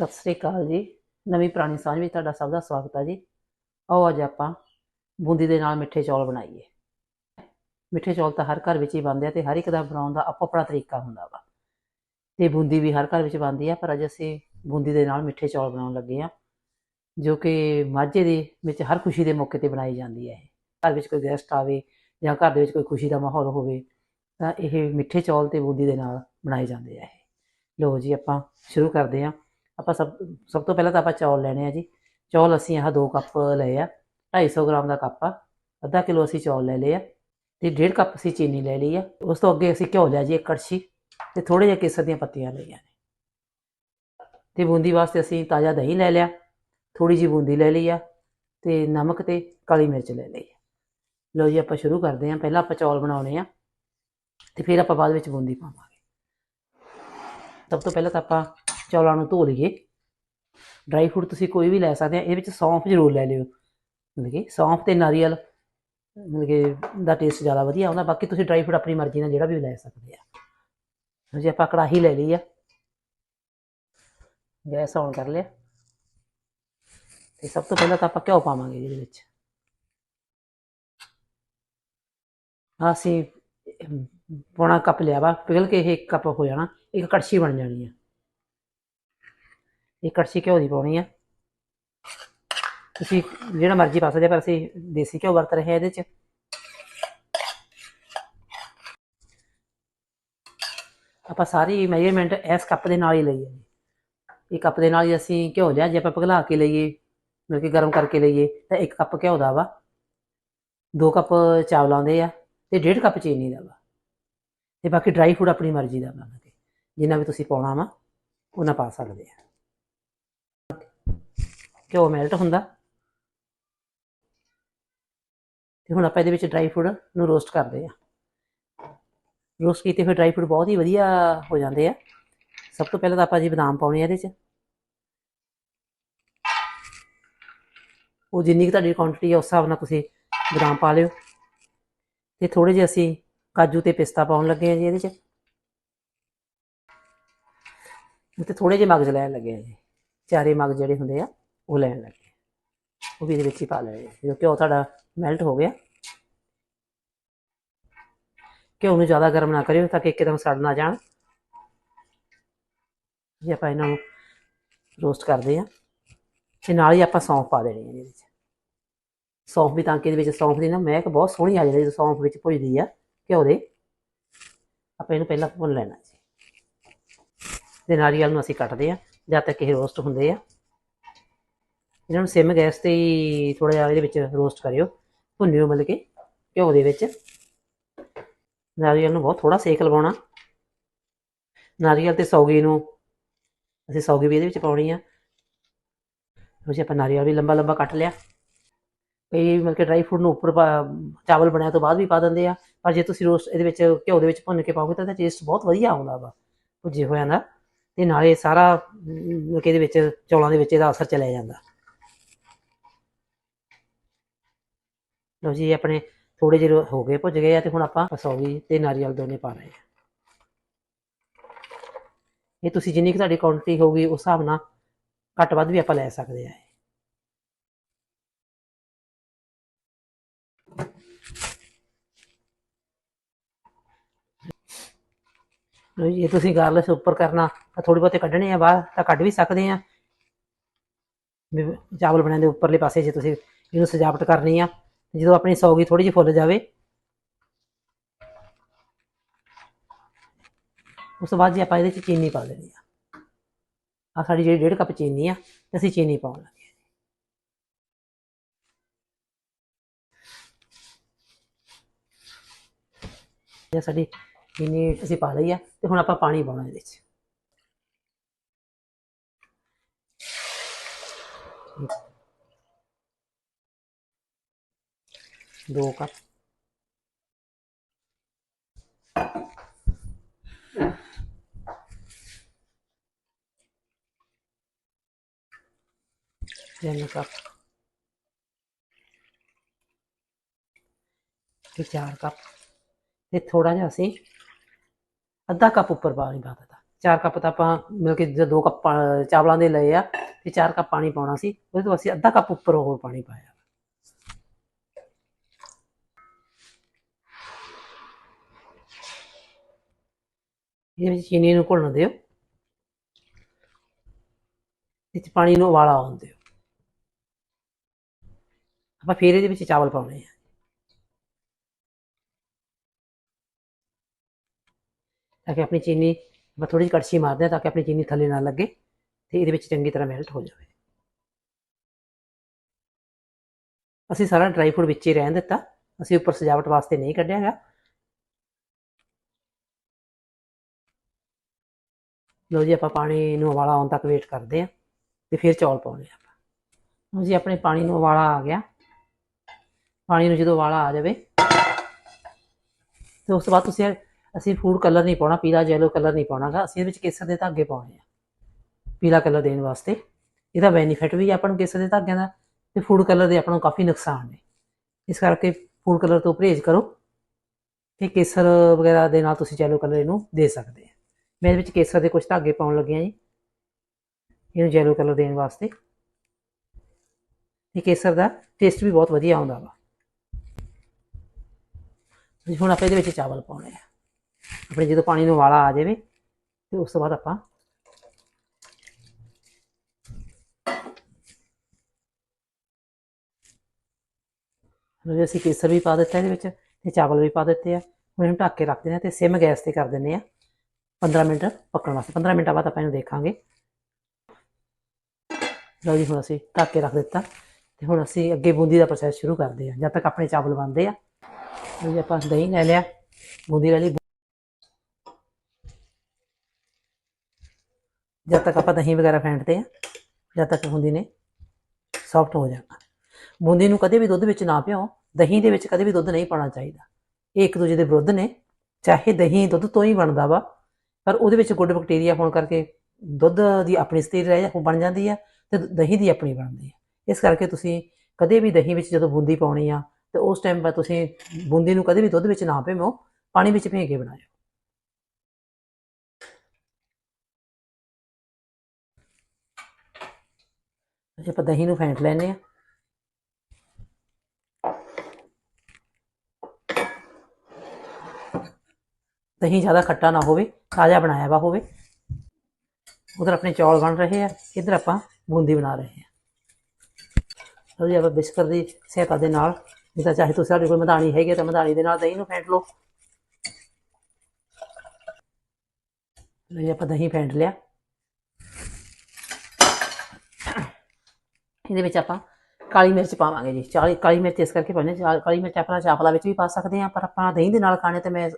ਸਤਿ ਸ੍ਰੀ ਅਕਾਲ ਜੀ। ਨਵੀਂ ਪੁਰਾਣੀ ਸਾਂਝ ਵਿੱਚ ਤੁਹਾਡਾ ਸਭ ਦਾ ਸਵਾਗਤ ਹੈ ਜੀ। ਆਓ ਅੱਜ ਆਪਾਂ ਬੂੰਦੀ ਦੇ ਨਾਲ ਮਿੱਠੇ ਚੌਲ ਬਣਾਈਏ। ਮਿੱਠੇ ਚੌਲ ਤਾਂ ਹਰ ਘਰ ਵਿੱਚ ਹੀ ਬਣਦੇ ਆ ਤੇ ਹਰ ਇੱਕ ਦਾ ਬਣਾਉਣ ਦਾ ਆਪੋ ਆਪਣਾ ਤਰੀਕਾ ਹੁੰਦਾ ਵਾ। ਤੇ ਬੂੰਦੀ ਵੀ ਹਰ ਘਰ ਵਿੱਚ ਬਣਦੀ ਆ, ਪਰ ਅੱਜ ਅਸੀਂ ਬੂੰਦੀ ਦੇ ਨਾਲ ਮਿੱਠੇ ਚੌਲ ਬਣਾਉਣ ਲੱਗੇ ਆ, ਜੋ ਕਿ ਮਾਝੇ ਦੇ ਵਿੱਚ ਹਰ ਖੁਸ਼ੀ ਦੇ ਮੌਕੇ ਤੇ ਬਣਾਈ ਜਾਂਦੀ ਹੈ ਘਰ ਵਿੱਚ ਕੋਈ ਗੈਸਟ ਆਵੇ ਜਾਂ ਘਰ ਦੇ ਵਿੱਚ ਕੋਈ ਖੁਸ਼ੀ ਦਾ ਮਾਹੌਲ ਹੋਵੇ, ਤਾਂ ਇਹ ਮਿੱਠੇ ਚੌਲ ਤੇ ਬੂੰਦੀ ਦੇ ਨਾਲ ਬਣਾਏ ਜਾਂਦੇ ਆ ਇਹ। ਲੋ ਜੀ ਆਪਾਂ ਸ਼ੁਰੂ ਕਰਦੇ ਆ। ਆਪਾਂ ਸਭ ਸਭ ਤੋਂ ਪਹਿਲਾਂ ਤਾਂ ਆਪਾਂ ਚੌਲ ਲੈਣੇ ਆ ਜੀ। ਚੌਲ ਅਸੀਂ ਆਹ 2 ਕੱਪ ਲਏ ਆ 250 ਗ੍ਰਾਮ ਦਾ ਕੱਪ ਆ, ਅੱਧਾ ਕਿਲੋ ਅਸੀਂ ਚੌਲ ਲੈ ਲਏ ਆ ਤੇ 1.5 ਕੱਪ ਅਸੀਂ ਚੀਨੀ ਲੈ ਲਈ ਆ। ਉਸ ਤੋਂ ਅੱਗੇ ਅਸੀਂ ਘਿਓ ਲਿਆ ਜੀ, ਇੱਕ ਕੜਛੀ ਤੇ ਥੋੜੇ ਜਿਹੇ ਕੇਸਰ ਦੀਆਂ ਪੱਤੀਆਂ ਲਈਆਂ ਨੇ। ਤੇ ਬੂੰਦੀ ਵਾਸਤੇ ਅਸੀਂ ਤਾਜ਼ਾ ਦਹੀਂ ਲੈ ਲਿਆ ਥੋੜੀ ਜੀ ਬੂੰਦੀ ਲੈ ਲਈ ਆ ਤੇ ਨਮਕ ਤੇ ਕਾਲੀ ਮਿਰਚ ਲੈ ਲਈ ਆ। ਲੋ ਜੀ, ਆਪਾਂ ਸ਼ੁਰੂ ਕਰਦੇ ਹਾਂ। ਪਹਿਲਾਂ ਆਪਾਂ ਚੌਲ ਬਣਾਉਣੇ ਆ ਤੇ ਫਿਰ ਆਪਾਂ ਬਾਅਦ ਵਿੱਚ ਬੂੰਦੀ ਪਾਵਾਂਗੇ। ਸਭ ਤੋਂ ਪਹਿਲਾਂ ਤਾਂ ਆਪਾਂ ਚੌਲਾਂ ਨੂੰ ਧੋ ਲਈਏ। ਡਰਾਈ ਫਰੂਟ ਤੁਸੀਂ ਕੋਈ ਵੀ ਲੈ ਸਕਦੇ ਆ ਇਹਦੇ ਵਿੱਚ ਸੌਂਫ ਜ਼ਰੂਰ ਲੈ ਲਿਓ। ਮਤਲਬ ਕਿ ਸੌਂਫ ਤੇ ਨਾਰੀਅਲ ਮਤਲਬ ਕਿ ਦਾ ਟੇਸਟ ਜ਼ਿਆਦਾ ਵਧੀਆ ਆਉਂਦਾ ਬਾਕੀ ਤੁਸੀਂ ਡਰਾਈ ਫਰੂਟ ਆਪਣੀ ਮਰਜ਼ੀ ਨਾਲ ਜਿਹੜਾ ਵੀ ਲੈ ਸਕਦੇ ਆ। ਜੇ ਆਪਾਂ ਕੜਾਹੀ ਲੈ ਲਈ ਆ। ਗੈਸ ਔਨ ਕਰ ਲਿਆ। ਤੇ ਸਭ ਤੋਂ ਪਹਿਲਾਂ ਤਾਂ ਆਪਾਂ ਘਿਓ ਪਾਵਾਂਗੇ ਇਹਦੇ ਵਿੱਚ। ਅਸੀਂ ਅਮ, ਪੌਣਾ ਕੱਪ ਲਿਆ ਵਾ ਪਿਘਲ ਕੇ ਇਹ ਇੱਕ ਕੱਪ ਹੋ ਜਾਣਾ ਇੱਕ ਕੜਛੀ ਬਣ ਜਾਣੀ ਆ। ਇਹ ਕੜਛੀ ਘਿਓ ਦੀ ਪਾਉਣੀ ਆ। ਤੁਸੀਂ ਜਿਹੜਾ ਮਰਜ਼ੀ ਪਾ ਸਕਦੇ ਆ, ਪਰ ਅਸੀਂ ਦੇਸੀ ਘਿਓ ਵਰਤ ਰਹੇ ਹਾਂ ਇਹਦੇ ਚ। ਆਪਾਂ ਸਾਰੀ ਮੈਜ਼ਰਮੈਂਟ ਇਸ ਕੱਪ ਦੇ ਨਾਲ ਹੀ ਲਈ ਹੈ ਇਹ ਕੱਪ ਦੇ ਨਾਲ ਹੀ ਅਸੀਂ ਘਿਓ ਲਿਆ ਜੇ ਆਪਾਂ ਪਿਘਲਾ ਕੇ ਲਈਏ ਮਤਲਬ ਕਿ ਗਰਮ ਕਰਕੇ ਲਈਏ ਤਾਂ ਇੱਕ ਕੱਪ ਘਿਓ ਦਾ ਵਾ। ਦੋ ਕੱਪ ਚਾਵਲਾਂ ਦੇ ਆ ਤੇ ਡੇਢ ਕੱਪ ਚੀਨੀ ਦਾ ਵਾ। ਤੇ ਬਾਕੀ ਡਰਾਈ ਫੂਡ ਆਪਣੀ ਮਰਜ਼ੀ ਦਾ ਬਣਾ ਕੇ। ਜਿੰਨਾ ਵੀ ਤੁਸੀਂ ਪਾਉਣਾ ਵਾ ਉਹਨਾਂ ਪਾ ਸਕਦੇ ਆ। ਘਿਓ ਮੈਲਟ ਹੁੰਦਾ। ਤੇ ਹੁਣ ਆਪਾਂ ਇਹਦੇ ਵਿੱਚ ਡਰਾਈ ਫਰੂਟ ਨੂੰ ਰੋਸਟ ਕਰਦੇ ਆ ਰੋਸਟ ਕੀਤੇ ਹੋਏ ਡਰਾਈ ਫਰੂਟ ਬਹੁਤ ਹੀ ਵਧੀਆ ਹੋ ਜਾਂਦੇ ਆ। ਸਭ ਤੋਂ ਪਹਿਲਾਂ ਤਾਂ ਆਪਾਂ ਜੀ ਬਦਾਮ ਪਾਉਣੇ ਆ ਇਹਦੇ 'ਚ। ਉਹ ਜਿੰਨੀ ਕੁ ਤੁਹਾਡੀ ਕੁਆਂਟੀਟੀ ਹੈ ਉਸ ਹਿਸਾਬ ਨਾਲ ਤੁਸੀਂ ਬਦਾਮ ਪਾ ਲਿਓ। ਤੇ ਥੋੜੇ ਜਿਹੇ ਅਸੀਂ ਕਾਜੂ ਤੇ ਪਿਸਤਾ ਪਾਉਣ ਲੱਗੇ ਆ ਜੀ ਇਹਦੇ 'ਚ। ਤੇ ਥੋੜੇ ਜਿਹੇ ਮਗਜ਼ ਲੈਣ ਲੱਗੇ ਆ ਜੀ। ਚਾਰੇ ਮਗਜ਼ ਜਿਹੜੇ ਹੁੰਦੇ ਆ। ਉਹ ਲੈਣ ਲੱਗੇ। ਉਹ ਵੀ ਇਹਦੇ ਵਿੱਚ ਹੀ ਪਾ ਲੈਣੇ ਜਦੋਂ ਘਿਓ ਤੁਹਾਡਾ ਮੈਲਟ ਹੋ ਗਿਆ, ਘਿਓ ਨੂੰ ਜ਼ਿਆਦਾ ਗਰਮ ਨਾ ਕਰਿਓ ਤਾਂ ਕਿ ਇੱਕਦਮ ਸੜ ਨਾ ਜਾਣ। ਜੇ ਆਪਾਂ ਇਹਨਾਂ ਨੂੰ ਰੋਸਟ ਕਰਦੇ ਆ ਤੇ ਨਾਲ ਹੀ ਆਪਾਂ ਸੌਂਫ ਪਾ ਦੇਣੀ ਹੈ ਇਹਦੇ ਵਿੱਚ। ਸੌਂਫ ਵੀ ਤਾਂ ਕਿ ਇਹਦੇ ਵਿੱਚ ਸੌਂਫ ਦੀ ਨਾ ਮਹਿਕ ਬਹੁਤ ਸੋਹਣੀ ਆ ਜਾਂਦੀ ਜਦੋਂ ਸੌਂਫ ਵਿੱਚ ਭੁੱਜਦੀ ਆ ਘਿਓ ਦੇ। ਆਪਾਂ ਇਹਨੂੰ ਪਹਿਲਾਂ ਭੁੰਨ ਲੈਣਾ ਜੀ। ਤੇ ਨਾਰੀਅਲ ਨੂੰ ਅਸੀਂ ਕੱਟਦੇ ਆ ਜਦ ਤੱਕ ਇਹ ਰੋਸਟ ਹੁੰਦੇ ਆ। ਇਹਨਾਂ ਨੂੰ ਸਿਮ ਗੈਸ ਤੇ ਹੀ ਥੋੜਾ ਜਿਹਾ ਇਹਦੇ ਵਿੱਚ ਰੋਸਟ ਕਰਿਓ, ਭੁੰਨਿਓ ਮਤਲਬ ਕਿ ਘਿਓ ਦੇ ਵਿੱਚ। ਨਾਰੀਅਲ ਨੂੰ ਬਹੁਤ ਥੋੜਾ ਸੇਕ ਲਵਾਉਣਾ। ਨਾਰੀਅਲ ਤੇ ਸੌਗੀ ਨੂੰ ਅਸੀਂ ਸੌਗੀ ਵੀ ਇਹਦੇ ਵਿੱਚ ਪਾਉਣੀ ਆ। ਉਹ ਆਪਾਂ ਨਾਰੀਅਲ ਵੀ ਲੰਬਾ ਲੰਬਾ ਕੱਟ ਲਿਆ। ਕਈ ਮਤਲਬ ਕਿ ਡਰਾਈ ਫਰੂਟ ਨੂੰ ਉੱਪਰ ਪਾ- ਚਾਵਲ ਬਣਿਆ ਤੋਂ ਬਾਅਦ ਵੀ ਪਾ ਦਿੰਦੇ ਆ। ਪਰ ਜੇ ਤੁਸੀਂ ਰੋਸਟ ਇਹਦੇ ਵਿੱਚ ਘਿਓ ਦੇ ਵਿੱਚ ਭੁੰਨ ਕੇ ਪਾਓਗੇ ਤਾਂ ਇਹਦਾ ਟੇਸਟ ਬਹੁਤ ਵਧੀਆ ਆਉਂਦਾ ਵਾ, ਭੁੱਜੇ ਹੋਇਆਂ ਦਾ। ਤੇ ਨਾਲੇ ਸਾਰਾ, ਮਤਲਬ ਕਿ ਇਹਦੇ ਵਿੱਚ ਚੌਲਾਂ ਦੇ ਵਿੱਚ ਇਹਦਾ ਅਸਰ ਚਲਿਆ ਜਾਂਦਾ। ਲਓ ਜੀ ਇਹ ਆਪਣੇ ਥੋੜੇ ਜਿਹੇ ਹੋ ਗਏ, ਭੁੱਜ ਗਏ ਆ ਤੇ ਹੁਣ ਆਪਾਂ ਸੌਗੀ ਤੇ ਨਾਰੀਅਲ ਦੋਨੇ ਪਾ ਰਹੇ ਆ। ਇਹ ਤੁਸੀਂ ਜਿੰਨੀ ਕੁ ਤੁਹਾਡੀ ਕੁਆਂਟੀਟੀ ਹੋਊਗੀ, ਉਸ ਹਿਸਾਬ ਨਾਲ ਘੱਟ ਵੱਧ ਵੀ ਆਪਾਂ ਲੈ ਸਕਦੇ ਆ ਜੇ ਤੁਸੀਂ ਗਾਰਲਿਸ਼ ਉੱਪਰ ਕਰਨਾ, ਤਾਂ ਥੋੜੀ ਬਹੁਤੇ ਕੱਢਣੇ ਆ ਬਾਹਰ, ਤਾਂ ਕੱਢ ਵੀ ਸਕਦੇ ਆ। ਚਾਵਲ ਬਣਾਉਣ ਦੇ ਉੱਪਰਲੇ ਪਾਸੇ ਜੇ ਤੁਸੀਂ ਇਹਨੂੰ ਸਜਾਵਟ ਕਰਨੀ ਆ ਜਦੋਂ ਆਪਣੀ ਸੌਗੀ ਥੋੜੀ ਜਿਹੀ ਫੁੱਲ ਜਾਵੇ। ਉਸ ਤੋਂ ਬਾਅਦ ਜੀ ਆਪਾਂ ਇਹਦੇ ਚ ਚੀਨੀ ਪਾ ਦੇਣੀ ਆ ਆ ਸਾਡੀ ਜਿਹੜੀ ਡੇਢ ਕੱਪ ਚੀਨੀ ਆ, ਤੇ ਅਸੀਂ ਚੀਨੀ ਪਾਉਣ ਲੱਗੇ ਹਾਂ। ਇਹ ਸਾਡੀ ਚੀਨੀ ਅਸੀਂ ਪਾ ਲਈ ਆ, ਤੇ ਹੁਣ ਆਪਾਂ ਪਾਣੀ ਪਾਉਣਾ ਇਹਦੇ ਚ ਦੋ ਕੱਪ ਤਿੰਨ ਕੱਪ ਤੇ ਚਾਰ ਕੱਪ ਤੇ ਥੋੜਾ ਜਿਹਾ ਅਸੀਂ ਅੱਧਾ ਕੱਪ ਉੱਪਰ ਪਾਣੀ ਪਾ ਦਿੱਤਾ। ਚਾਰ ਕੱਪ ਤਾਂ ਆਪਾਂ ਮਿਲ ਕੇ ਜਦੋਂ ਦੋ ਕੱਪ ਪਾ- ਚਾਵਲਾਂ ਦੇ ਲਏ ਆ, ਤੇ ਚਾਰ ਕੱਪ ਪਾਣੀ ਪਾਉਣਾ ਸੀ, ਉਹਦੇ ਤੋਂ ਅਸੀਂ ਅੱਧਾ ਕੱਪ ਉੱਪਰ ਹੋਰ ਪਾਣੀ ਪਾਇਆ। ਇਹਦੇ ਵਿੱਚ ਚੀਨੀ ਨੂੰ ਘੁਲਣ ਦਿਓ ਇਹ 'ਚ ਪਾਣੀ ਨੂੰ ਉਬਾਲਾ ਆਉਣ ਦਿਓ ਆਪਾਂ ਫਿਰ ਇਹਦੇ ਵਿੱਚ ਚਾਵਲ ਪਾਉਣੇ ਆ ਤਾਂ ਕਿ ਆਪਣੀ ਚੀਨੀ ਆਪਾਂ ਥੋੜੀ ਜਿਹੀ ਕੜਛੀ ਮਾਰਦੇ ਹਾਂ ਤਾਂ ਕਿ ਆਪਣੀ ਚੀਨੀ ਥੱਲੇ ਨਾ ਲੱਗੇ ਤੇ ਇਹਦੇ ਵਿੱਚ ਚੰਗੀ ਤਰ੍ਹਾਂ ਮੈਲਟ ਹੋ ਜਾਵੇ ਅਸੀਂ ਸਾਰਾ ਡਰਾਈ ਫਰੂਟ ਵਿੱਚ ਹੀ ਰਹਿਣ ਦਿੱਤਾ ਅਸੀਂ ਉੱਪਰ ਸਜਾਵਟ ਵਾਸਤੇ ਨਹੀਂ ਕੱਢਿਆ ਲਓ ਜੀ, ਆਪਾਂ ਪਾਣੀ ਨੂੰ ਉਬਾਲਾ ਆਉਣ ਤੱਕ ਵੇਟ ਕਰਦੇ ਹਾਂ ਤੇ ਫਿਰ ਚੌਲ ਪਾਉਣੇ ਆ ਆਪਾਂ। ਲਓ ਜੀ, ਆਪਣੇ ਪਾਣੀ ਨੂੰ ਉਬਾਲਾ ਆ ਗਿਆ। ਪਾਣੀ ਨੂੰ ਜਦੋਂ ਉਬਾਲਾ ਆ ਜਾਵੇ, ਤੇ ਉਸ ਤੋਂ ਬਾਅਦ ਤੁਸੀਂ ਅਸੀਂ ਫੂਡ ਕਲਰ ਨਹੀਂ ਪਾਉਣਾ, ਪੀਲਾ ਜੈਲੋ ਕਲਰ ਨਹੀਂ ਪਾਉਣਾਗਾ ਅਸੀਂ ਇਹਦੇ ਵਿੱਚ ਕੇਸਰ ਦੇ ਧਾਗੇ ਪਾਉਣੇ ਆ, ਪੀਲਾ ਕਲਰ ਦੇਣ ਵਾਸਤੇ। ਇਹਦਾ ਬੈਨੀਫਿਟ ਵੀ ਆਪਾਂ ਨੂੰ ਕੇਸਰ ਦੇ ਧਾਗਿਆਂ ਦਾ ਤੇ ਫੂਡ ਕਲਰ ਦੇ ਆਪਾਂ ਨੂੰ ਕਾਫੀ ਨੁਕਸਾਨ ਨੇ। ਇਸ ਕਰਕੇ ਫੂਡ ਕਲਰ ਤੋਂ ਪਰਹੇਜ਼ ਕਰੋ ਤੇ ਕੇਸਰ ਵਗੈਰਾ ਦੇ ਨਾਲ ਤੁਸੀਂ ਜੈਲੋ ਕਲਰ ਇਹਨੂੰ ਦੇ ਸਕਦੇ ਮੈਂ ਇਹਦੇ ਵਿੱਚ ਕੇਸਰ ਦੇ ਕੁਝ ਧਾਗੇ ਪਾਉਣ ਲੱਗਿਆ ਜੀ। ਇਹਨੂੰ ਯੈਲੋ ਕਲਰ ਦੇਣ ਵਾਸਤੇ। ਤੇ ਕੇਸਰ ਦਾ ਟੇਸਟ ਵੀ ਬਹੁਤ ਵਧੀਆ ਆਉਂਦਾ ਵਾ। ਹੁਣ ਆਪਾਂ ਇਹਦੇ ਵਿੱਚ ਚਾਵਲ ਪਾਉਣੇ ਆ। ਆਪਣੇ ਜਦੋਂ ਪਾਣੀ ਨੂੰ ਵਾਲਾ ਆ ਜਾਵੇ, ਤੇ ਉਸ ਤੋਂ ਬਾਅਦ ਆਪਾਂ ਹੁਣ ਅਸੀਂ ਕੇਸਰ ਵੀ ਪਾ ਦਿੱਤਾ ਇਹਦੇ ਵਿੱਚ ਤੇ ਚਾਵਲ ਵੀ ਪਾ ਦਿੱਤੇ ਆ। ਹੁਣ ਇਹਨੂੰ ਢੱਕ ਕੇ ਰੱਖ ਦਿੰਦੇ ਆ ਤੇ ਸਿਮ ਗੈਸ ਤੇ ਕਰ ਦਿੰਦੇ ਆ। 15 ਮਿੰਟ ਪੱਕਣ ਵਾਸਤੇ। 15 ਮਿੰਟਾਂ ਬਾਅਦ ਆਪਾਂ ਇਹਨੂੰ ਦੇਖਾਂਗੇ। ਲਓ ਜੀ, ਹੁਣ ਅਸੀਂ ਢੱਕ ਕੇ ਰੱਖ ਦਿੱਤਾ। ਤੇ ਹੁਣ ਅਸੀਂ ਅੱਗੇ ਬੂੰਦੀ ਦਾ ਪ੍ਰੋਸੈਸ ਸ਼ੁਰੂ ਕਰਦੇ ਹਾਂ। ਜਦ ਤੱਕ ਆਪਣੇ ਚਾਵਲ ਬਣਦੇ ਆ। ਲਓ ਜੀ, ਆਪਾਂ ਦਹੀਂ ਲੈ ਲਿਆ। ਬੂੰਦੀ ਲੈ ਲਈ। ਜਦ ਤੱਕ ਆਪਾਂ ਦਹੀਂ ਵਗੈਰਾ ਫੈਂਟਦੇ ਆ ਜਦ ਤੱਕ ਹੁੰਦੀ ਨੇ ਸੌਫਟ ਹੋ ਜਾਣਾ। ਬੂੰਦੀ ਨੂੰ ਕਦੇ ਵੀ ਦੁੱਧ ਵਿੱਚ ਨਾ ਪਿਓ ਦਹੀਂ ਦੇ ਵਿੱਚ ਕਦੇ ਵੀ ਦੁੱਧ ਨਹੀਂ ਪਾਉਣਾ ਚਾਹੀਦਾ। ਇਹ ਇੱਕ ਦੂਜੇ ਦੇ ਵਿਰੁੱਧ ਨੇ। ਚਾਹੇ ਦਹੀਂ ਦੁੱਧ ਤੋਂ ਹੀ ਬਣਦਾ ਵਾ। ਪਰ ਉਹਦੇ ਵਿੱਚ ਗੁੱਡ ਬੈਕਟੀਰੀਆ ਹੋਣ ਕਰਕੇ ਦੁੱਧ ਦੀ ਆਪਣੀ ਸਥਿਤੀ ਰਹਿ ਉਹ ਬਣ ਜਾਂਦੀ ਹੈ ਤੇ ਦਹੀਂ ਦੀ ਆਪਣੀ ਬਣਦੀ ਹੈ ਇਸ ਕਰਕੇ ਤੁਸੀਂ ਕਦੇ ਵੀ ਦਹੀਂ ਵਿੱਚ ਜਦੋਂ ਬੂੰਦੀ ਪਾਉਣੀ ਆ ਤੇ ਉਸ ਟਾਈਮ 'ਤੇ ਤੁਸੀਂ ਬੂੰਦੀ ਨੂੰ ਕਦੇ ਵੀ ਦੁੱਧ ਵਿੱਚ ਨਾ ਭਿਓ ਪਾਣੀ ਵਿੱਚ ਭੇ ਕੇ ਬਣਾਇਓ। ਅਸੀਂ ਆਪਾਂ ਦਹੀਂ ਨੂੰ ਫੈਂਟ ਲੈਨੇ ਆ। ਦਹੀਂ ਜ਼ਿਆਦਾ ਖੱਟਾ ਨਾ ਹੋਵੇ, ਤਾਜ਼ਾ ਬਣਾਇਆ ਵਾ ਹੋਵੇ। ਉਧਰ ਆਪਣੇ ਚੌਲ ਬਣ ਰਹੇ ਆ, ਇੱਧਰ ਆਪਾਂ ਬੂੰਦੀ ਬਣਾ ਰਹੇ ਆ। ਲਓ ਜੀ, ਆਪਾਂ ਬਿਸਕਰ ਦੀ ਸਹਾਇਤਾ ਦੇ ਨਾਲ ਜਿੱਦਾਂ ਚਾਹੇ ਤੁਸੀਂ ਸਾਡੇ ਕੋਲ ਮਧਾਣੀ ਹੈਗੀ ਆ, ਤਾਂ ਮਧਾਣੀ ਦੇ ਨਾਲ ਦਹੀਂ ਨੂੰ ਫੈਂਟ ਲਓ। ਲਓ ਜੀ, ਆਪਾਂ ਦਹੀਂ ਫੈਂਟ ਲਿਆ। ਇਹਦੇ ਵਿੱਚ ਆਪਾਂ ਕਾਲੀ ਮਿਰਚ ਪਾਵਾਂਗੇ ਜੀ। ਚਾਲੀ, ਕਾਲੀ ਮਿਰਚ ਇਸ ਕਰਕੇ ਪਾਉਂਦੇ ਹਾਂ ਕਾਲੀ ਮਿਰਚ ਆਪਾਂ ਚਾਵਲਾਂ ਵਿੱਚ ਵੀ ਪਾ ਸਕਦੇ ਹਾਂ, ਪਰ ਆਪਾਂ ਦਹੀਂ ਦੇ ਨਾਲ ਖਾਣੇ ਤੇ ਮੈਂ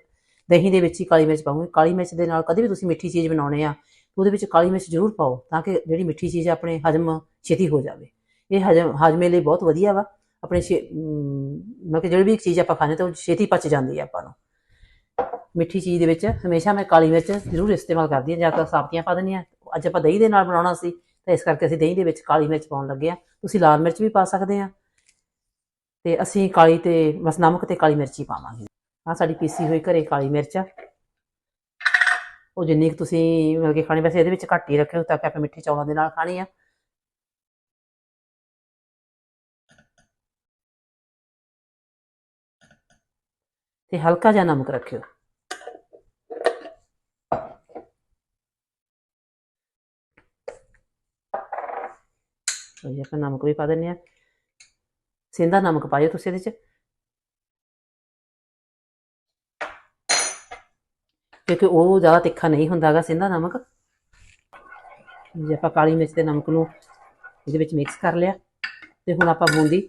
ਦਹੀਂ ਦੇ ਵਿੱਚ ਹੀ ਕਾਲੀ ਮਿਰਚ ਪਾਉਂਗੀ। ਕਾਲੀ ਮਿਰਚ ਦੇ ਨਾਲ ਕਦੇ ਵੀ ਤੁਸੀਂ ਮਿੱਠੀ ਚੀਜ਼ ਬਣਾਉਣੇ ਆ ਉਹਦੇ ਵਿੱਚ ਕਾਲੀ ਮਿਰਚ ਜ਼ਰੂਰ ਪਾਓ ਤਾਂ ਕਿ ਜਿਹੜੀ ਮਿੱਠੀ ਚੀਜ਼ ਆ ਆਪਣੇ ਹਜਮ ਛੇਤੀ ਹੋ ਜਾਵੇ। ਇਹ ਹਜਮ, ਹਾਜ਼ਮੇ ਲਈ ਬਹੁਤ ਵਧੀਆ ਵਾ। ਆਪਣੇ ਮਤਲਬ ਕਿ ਜਿਹੜੀ ਵੀ ਚੀਜ਼ ਆਪਾਂ ਖਾਣੇ ਤਾਂ ਉਹ ਛੇਤੀ ਪਚ ਜਾਂਦੀ ਆ ਆਪਾਂ ਨੂੰ। ਮਿੱਠੀ ਚੀਜ਼ ਦੇ ਵਿੱਚ ਹਮੇਸ਼ਾ ਮੈਂ ਕਾਲੀ ਮਿਰਚ ਜ਼ਰੂਰ ਇਸਤੇਮਾਲ ਕਰਦੀ ਹਾਂ ਜਾਂ ਤਾਂ ਸਾਬਤੀਆਂ ਪਾ ਦਿੰਦੀ ਹਾਂ ਅੱਜ ਆਪਾਂ ਦਹੀਂ ਦੇ ਨਾਲ ਬਣਾਉਣਾ ਸੀ, ਤਾਂ ਇਸ ਕਰਕੇ ਅਸੀਂ ਦਹੀਂ ਦੇ ਵਿੱਚ ਕਾਲੀ ਮਿਰਚ ਪਾਉਣ ਲੱਗੇ ਆ। ਤੁਸੀਂ ਲਾਲ ਮਿਰਚ ਵੀ ਪਾ ਸਕਦੇ ਆ ਤੇ ਅਸੀਂ ਕਾਲੀ ਤੇ, ਬਸ ਨਮਕ ਤੇ ਕਾਲੀ ਮਿਰਚ ਹੀ ਪਾਵਾਂਗੇ। ਆ ਸਾਡੀ ਪੀਸੀ ਹੋਈ ਘਰੇ ਕਾਲੀ ਮਿਰਚ ਆ। ਉਹ ਜਿੰਨੀ ਕੁ ਤੁਸੀਂ ਮਿਲ ਕੇ ਖਾਣੀ, ਵੈਸੇ ਇਹਦੇ ਵਿੱਚ ਘੱਟ ਹੀ ਰੱਖਿਓ, ਤਾਂ ਕਿ ਆਪਾਂ ਮਿੱਠੇ ਚੌਲਾਂ ਦੇ ਨਾਲ ਖਾਣੀ ਆ। ਤੇ ਹਲਕਾ ਜਿਹਾ ਨਮਕ ਰੱਖਿਓ। ਇਹ ਆਪਾਂ ਨਮਕ ਵੀ ਪਾ ਦਿੰਨੇ ਆ। ਸਿੰਦਾ ਨਮਕ ਪਾਇਓ ਤੁਸੀਂ ਇਹਦੇ ਚ। ਕਿਉਂਕਿ ਉਹ ਜ਼ਿਆਦਾ ਤਿੱਖਾ ਨਹੀਂ ਹੁੰਦਾਗਾ ਸਿੰਦਾ ਨਮਕ। ਜੇ ਆਪਾਂ ਕਾਲੀ ਮਿਰਚ ਤੇ ਨਮਕ ਨੂੰ ਇਹਦੇ ਵਿੱਚ ਮਿਕਸ ਕਰ ਲਿਆ, ਤੇ ਹੁਣ ਆਪਾਂ ਬੂੰਦੀ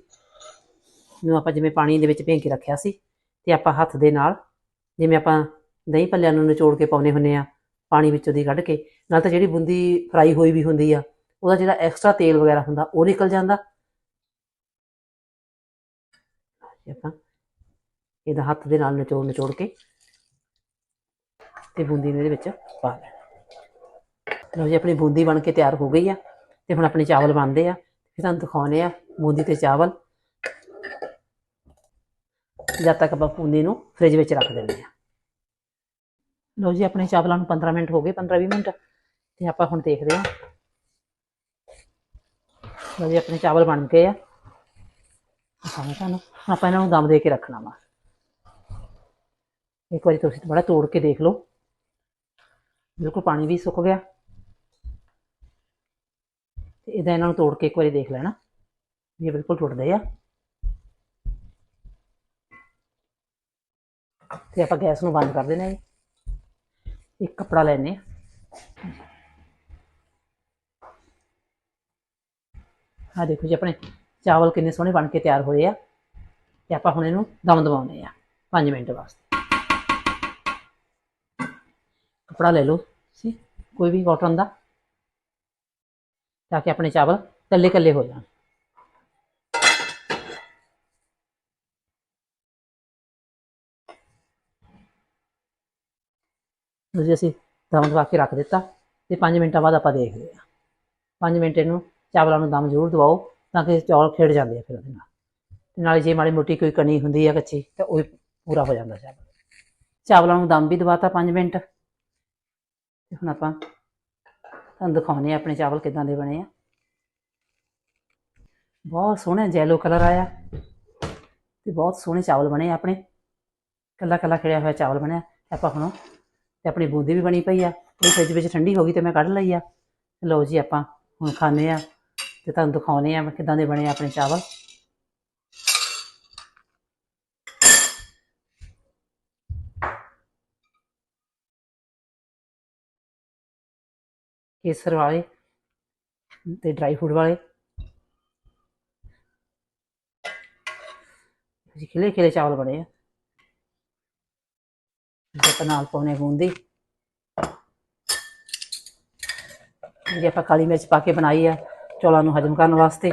ਨੂੰ ਆਪਾਂ ਜਿਵੇਂ ਪਾਣੀ ਦੇ ਵਿੱਚ ਭੇਂ ਕੇ ਰੱਖਿਆ ਸੀ, ਤੇ ਆਪਾਂ ਹੱਥ ਦੇ ਨਾਲ ਜਿਵੇਂ ਆਪਾਂ ਦਹੀਂ ਭੱਲਿਆਂ ਨੂੰ ਨਿਚੋੜ ਕੇ ਪਾਉਨੇ ਹੁੰਨੇ ਆ ਪਾਣੀ ਵਿੱਚੋਂ ਦੀ ਕੱਢ ਕੇ, ਨਾਲ ਤਾਂ ਜਿਹੜੀ ਬੂੰਦੀ ਫਰਾਈ ਹੋਈ ਵੀ ਹੁੰਦੀ ਆ, ਉਹਦਾ ਜਿਹੜਾ ਐਕਸਟਰਾ ਤੇਲ ਵਗੈਰਾ ਹੁੰਦਾ, ਉਹ ਨਿਕਲ ਜਾਂਦਾ। ਆਪਾਂ ਇਹਦਾ ਹੱਥ ਦੇ ਨਾਲ ਨਿਚੋੜ ਨਿਚੋੜ ਕੇ ਤੇ ਬੂੰਦੀ ਨੂੰ ਇਹਦੇ ਵਿੱਚ ਪਾ ਲੈਣਾ। ਲਓ ਜੀ, ਆਪਣੀ ਬੂੰਦੀ ਬਣ ਕੇ ਤਿਆਰ ਹੋ ਗਈ ਆ ਤੇ ਹੁਣ ਆਪਣੇ ਚਾਵਲ ਬਣਦੇ ਆ। ਫਿਰ ਤੁਹਾਨੂੰ ਦਿਖਾਉਣੇ ਆ ਬੂੰਦੀ ਤੇ ਚਾਵਲ। ਜਦ ਤੱਕ ਆਪਾਂ ਬੂੰਦੀ ਨੂੰ ਫ੍ਰਿਜ ਵਿੱਚ ਰੱਖ ਦਿੰਦੇ ਆ। ਲਓ ਜੀ, ਆਪਣੇ ਚਾਵਲਾਂ ਨੂੰ 15 ਮਿੰਟ ਹੋ ਗਏ 15-20 ਮਿੰਟ। ਤੇ ਆਪਾਂ ਹੁਣ ਦੇਖਦੇ ਹਾਂ ਲਓ ਜੀ, ਆਪਣੇ ਚਾਵਲ ਬਣ ਗਏ ਆ। ਦਿਖਾਵਾਂ ਤੁਹਾਨੂੰ। ਆਪਾਂ ਇਹਨਾਂ ਨੂੰ ਦਮ ਦੇ ਕੇ ਰੱਖਣਾ ਵਾ। ਇੱਕ ਵਾਰੀ ਤੁਸੀਂ ਬੜਾ ਤੋੜ ਕੇ ਦੇਖ ਲਓ। ਬਿਲਕੁਲ ਪਾਣੀ ਵੀ ਸੁੱਕ ਗਿਆ। ਤੇ ਇਹਦਾ ਇਹਨਾਂ ਨੂੰ ਤੋੜ ਕੇ ਇੱਕ ਵਾਰੀ ਦੇਖ ਲੈਣਾ, ਵੀ ਇਹ ਬਿਲਕੁਲ ਟੁੱਟਦੇ ਆ। ਤੇ ਆਪਾਂ ਗੈਸ ਨੂੰ ਬੰਦ ਕਰ ਦੇਣਾ ਜੀ। ਇੱਕ ਕਪੜਾ ਲੈਨੇ ਆ। ਦੇਖੋ ਜੀ ਆਪਣੇ ਚਾਵਲ ਕਿੰਨੇ ਸੋਹਣੇ ਬਣ ਕੇ ਤਿਆਰ ਹੋਏ ਆ। ਤੇ ਆਪਾਂ ਹੁਣ ਇਹਨੂੰ ਦਮ ਦਵਾਉਣੇ ਆ 5 ਮਿੰਟ ਵਾਸਤੇ। ਕਪੜਾ ਲੈ ਲਓ, ਸੀ? ਕੋਈ ਵੀ ਕਾਟਨ ਦਾ। ਤਾਂ ਕਿ ਆਪਣੇ ਚਾਵਲ ਕੱਲੇ ਕੱਲੇ ਹੋ ਜਾਣ। ਜੀ, ਅਸੀਂ ਦਮ ਦਵਾ ਕੇ ਰੱਖ ਦਿੱਤਾ ਤੇ 5 ਮਿੰਟਾਂ ਬਾਅਦ ਆਪਾਂ ਦੇਖਦੇ ਹਾਂ। 5 ਮਿੰਟ ਇਹਨੂੰ ਚਾਵਲਾਂ ਨੂੰ ਦਮ ਜ਼ਰੂਰ ਦਵਾਓ ਤਾਂ ਕਿ ਚੌਲ ਖਿੜ ਜਾਂਦੇ ਆ ਫਿਰ ਉਹਦੇ ਨਾਲ। ਤੇ ਨਾਲੇ ਜੇ ਮਾੜੀ ਮੋਟੀ ਕੋਈ ਕਣੀ ਹੁੰਦੀ ਆ ਕੱਚੀ ਤਾਂ ਉਹ ਵੀ ਪੂਰਾ ਹੋ ਜਾਂਦਾ ਚਾਵਲ। ਚਾਵਲਾਂ ਨੂੰ ਦਮ ਵੀ ਦਵਾਤਾ 5 ਮਿੰਟ। ਤੇ ਹੁਣ ਆਪਾਂ ਤੁਹਾਨੂੰ ਦਿਖਾਉਣੇ ਆ ਆਪਣੇ ਚਾਵਲ ਕਿਦਾਂ ਦੇ ਬਣੇ ਆ। ਬਹੁਤ ਸੋਹਣਾ ਜੈਲੋ ਕਲਰ ਆਇਆ ਤੇ ਬਹੁਤ ਸੋਹਣੇ ਚਾਵਲ ਬਣੇ ਆ ਆਪਣੇ। ਕੱਲਾ ਕੱਲਾ ਖਿੜਿਆ ਹੋਇਆ ਚਾਵਲ ਬਣਿਆ। ਆਪਾਂ ਹੁਣ ਤੇ ਆਪਣੀ ਬੂੰਦੀ ਵੀ ਬਣੀ ਪਈ ਆ। ਇਹ ਫ੍ਰਿਜ ਵਿੱਚ ਠੰਡੀ ਹੋ ਗਈ ਤੇ ਮੈਂ ਕੱਢ ਲਈ ਆ। ਲਓ ਜੀ ਆਪਾਂ ਹੁਣ ਖਾਣੇ ਆ ਤੇ ਤੁਹਾਨੂੰ ਦਿਖਾਉਣੇ ਆ ਕਿਦਾਂ ਦੇ ਬਣੇ ਆ ਆਪਣੇ ਚਾਵਲ। ਕੇਸਰ ਵਾਲੇ ਤੇ ਡਰਾਈ ਫਰੂਟ ਵਾਲੇ। ਜੀ, ਖਿਲੇ ਖਿਲੇ ਚਾਵਲ ਬਣੇ ਆ। ਜੇ ਨਾਲ ਪਾਉਣੇ ਗੂੰਦੀ ਜੇ, ਆਪਾਂ ਕਾਲੀ ਮਿਰਚ ਪਾ ਕੇ ਬਣਾਈ ਆ ਚੌਲਾਂ ਨੂੰ ਹਜਮ ਕਰਨ ਵਾਸਤੇ।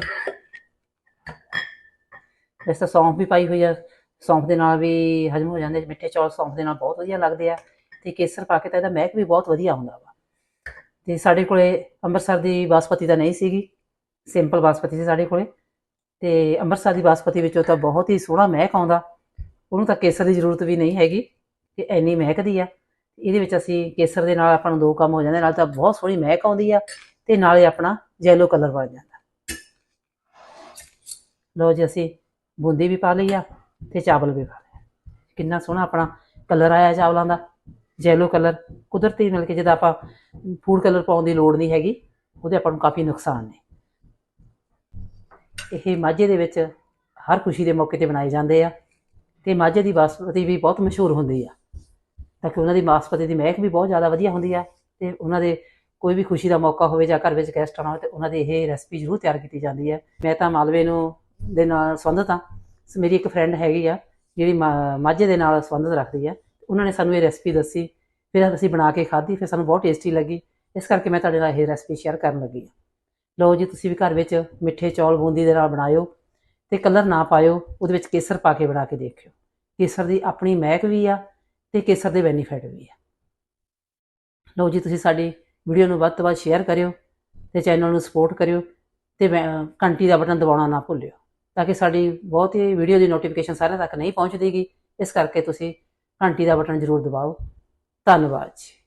ਵੈਸੇ ਤਾਂ ਸੌਂਫ ਵੀ ਪਾਈ ਹੋਈ ਆ। ਸੌਂਫ ਦੇ ਨਾਲ ਵੀ ਹਜਮ ਹੋ ਜਾਂਦੇ ਮਿੱਠੇ ਚੌਲ ਸੌਂਫ ਦੇ ਨਾਲ ਬਹੁਤ ਵਧੀਆ ਲੱਗਦੇ ਆ। ਤੇ ਕੇਸਰ ਪਾ ਕੇ ਤਾਂ ਇਹਦਾ ਮਹਿਕ ਵੀ ਬਹੁਤ ਵਧੀਆ ਹੁੰਦਾ ਵਾ। ਤੇ ਸਾਡੇ ਕੋਲੇ ਅੰਮ੍ਰਿਤਸਰ ਦੀ ਬਾਸਪਤੀ ਤਾਂ ਨਹੀਂ ਸੀਗੀ ਸਿੰਪਲ ਬਾਸਪਤੀ ਸੀ ਸਾਡੇ ਕੋਲੇ। ਤੇ ਅੰਮ੍ਰਿਤਸਰ ਦੀ ਬਾਸਪਤੀ ਵਿੱਚੋਂ ਤਾਂ ਬਹੁਤ ਹੀ ਸੋਹਣਾ ਮਹਿਕ ਆਉਂਦਾ, ਉਹਨੂੰ ਤਾਂ ਕੇਸਰ ਦੀ ਜ਼ਰੂਰਤ ਵੀ ਨਹੀਂ ਹੈਗੀ ਕਿ ਇੰਨੀ ਮਹਿਕਦੀ ਆ। ਇਹਦੇ ਵਿੱਚ ਅਸੀਂ ਕੇਸਰ ਦੇ ਨਾਲ ਆਪਾਂ ਨੂੰ ਦੋ ਕੰਮ ਹੋ ਜਾਂਦੇ, ਨਾਲ ਤਾਂ ਬਹੁਤ ਸੋਹਣੀ ਮਹਿਕ ਆਉਂਦੀ ਆ, ਤੇ ਨਾਲੇ ਆਪਣਾ ਯੈਲੋ ਕਲਰ ਬਣ ਜਾਂਦਾ। ਲਓ ਜੀ, ਅਸੀਂ ਬੂੰਦੀ ਵੀ ਪਾ ਲਈ ਆ, ਤੇ ਚਾਵਲ ਵੀ ਪਾ ਲਏ। ਕਿੰਨਾ ਸੋਹਣਾ ਆਪਣਾ ਕਲਰ ਆਇਆ ਚਾਵਲਾਂ ਦਾ। ਜੈਲੋ ਕਲਰ ਕੁਦਰਤੀ ਮਿਲ ਕੇ ਜਿਹਦਾ ਆਪਾਂ ਫੂਡ ਕਲਰ ਪਾਉਣ ਦੀ ਲੋੜ ਨਹੀਂ ਹੈਗੀ, ਉਹਦੇ ਆਪਾਂ ਨੂੰ ਕਾਫੀ ਨੁਕਸਾਨ ਨੇ। ਇਹ ਮਾਝੇ ਦੇ ਵਿੱਚ ਹਰ ਖੁਸ਼ੀ ਦੇ ਮੌਕੇ ਤੇ ਬਣਾਏ ਜਾਂਦੇ ਆ ਤੇ ਮਾਝੇ ਦੀ ਬਾਸਮਤੀ ਵੀ ਬਹੁਤ ਮਸ਼ਹੂਰ ਹੁੰਦੀ ਆ। ਤਾਂ ਕਿ ਉਹਨਾਂ ਦੀ ਬਾਸਪਤੀ ਦੀ ਮਹਿਕ ਵੀ ਬਹੁਤ ਜ਼ਿਆਦਾ ਵਧੀਆ ਹੁੰਦੀ ਆ ਤੇ ਉਹਨਾਂ ਦੇ ਕੋਈ ਵੀ ਖੁਸ਼ੀ ਦਾ ਮੌਕਾ ਹੋਵੇ ਜਾਂ ਘਰ ਵਿੱਚ ਗੈਸਟ ਆਉਣਾ ਹੋਵੇ ਤੇ ਉਹਨਾਂ ਦੀ ਇਹ ਰੈਸਪੀ ਜ਼ਰੂਰ ਤਿਆਰ ਕੀਤੀ ਜਾਂਦੀ ਹੈ ਮੈਂ ਤਾਂ ਮਾਲਵੇ ਨੂੰ ਦੇ ਨਾਲ ਸੰਬੰਧਿਤ ਹਾਂ। ਸ- ਮੇਰੀ ਇੱਕ ਫਰੈਂਡ ਹੈਗੀ ਆ, ਜਿਹੜੀ ਮਾ- ਮਾਝੇ ਦੇ ਨਾਲ ਸੰਬੰਧਿਤ ਰੱਖਦੀ ਆ। ਉਹਨਾਂ ਨੇ ਸਾਨੂੰ ਇਹ ਰੈਸਪੀ ਦੱਸੀ, ਫਿਰ ਅਸੀਂ ਬਣਾ ਕੇ ਖਾਧੀ, ਫਿਰ ਸਾਨੂੰ ਬਹੁਤ ਟੇਸਟੀ ਲੱਗੀ। ਇਸ ਕਰਕੇ ਮੈਂ ਤੁਹਾਡੇ ਨਾਲ ਇਹ ਰੈਸਪੀ ਸ਼ੇਅਰ ਕਰਨ ਲੱਗੀ ਹਾਂ। ਲਓ ਜੀ, ਤੁਸੀਂ ਵੀ ਘਰ ਵਿੱਚ ਮਿੱਠੇ ਚੌਲ ਬੂੰਦੀ ਦੇ ਨਾਲ ਬਣਾਇਓ ਤੇ ਕਲਰ ਨਾ ਪਾਇਓ, ਉਹਦੇ ਵਿੱਚ ਕੇਸਰ ਪਾ ਕੇ ਬਣਾ ਕੇ ਦੇਖਿਓ। ਕੇਸਰ ਦੀ ਆਪਣੀ ਮਹਿਕ ਵੀ ਆ ਤੇ ਕੇਸਰ ਦੇ ਬੈਨੀਫਿਟ ਵੀ ਆ। ਲਓ ਜੀ, ਤੁਸੀਂ ਸਾਡੀ ਵੀਡੀਓ ਨੂੰ ਵੱਧ ਤੋਂ ਵੱਧ ਸ਼ੇਅਰ ਕਰਿਓ ਤੇ ਚੈਨਲ ਨੂੰ ਸਪੋਰਟ ਕਰਿਓ ਤੇ ਬੈ- ਘੰਟੀ ਦਾ ਬਟਨ ਦਬਾਉਣਾ ਨਾ ਭੁੱਲਿਓ, ਤਾਂ ਕਿ ਸਾਡੀ ਬਹੁਤ ਹੀ ਵੀਡੀਓ ਦੀ ਨੋਟੀਫਿਕੇਸ਼ਨ ਸਾਰਿਆਂ ਤੱਕ ਨਹੀਂ ਪਹੁੰਚਦੀਗੀ। ਇਸ ਕਰਕੇ ਤੁਸੀਂ ਘੰਟੀ ਦਾ ਬਟਨ ਜ਼ਰੂਰ ਦਬਾਓ। ਧੰਨਵਾਦ ਜੀ।